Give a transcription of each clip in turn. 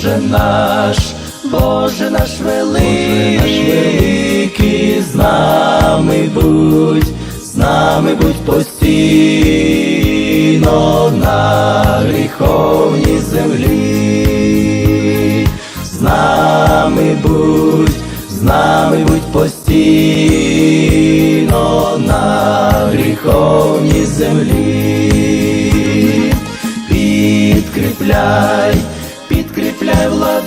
Боже наш, Боже наш великий, з нами будь, з нами будь постійно на гріховній землі, з нами будь, з нами будь постійно на гріховній землі, підкріпляй, підкріпляй владико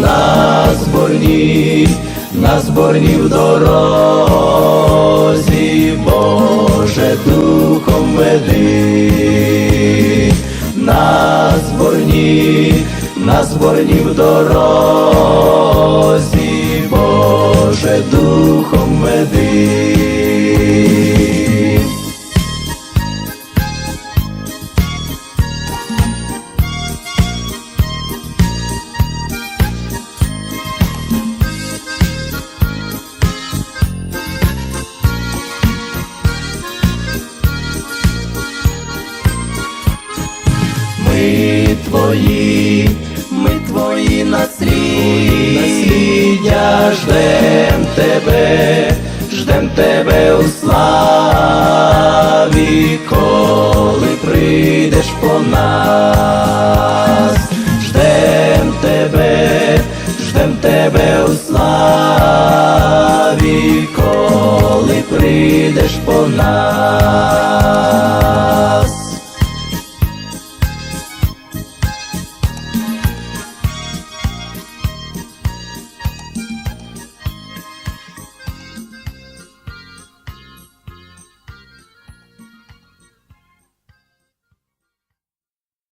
на зборні, на зборні в дорозі, Боже духом веди, на зборні, на зборні в дорозі, Боже духом веди. Твої, ми твої насліддя, ждем тебе, ждем тебе у славі, коли прийдеш по нас, ждем тебе, ждем тебе у славі, коли прийдеш по нас.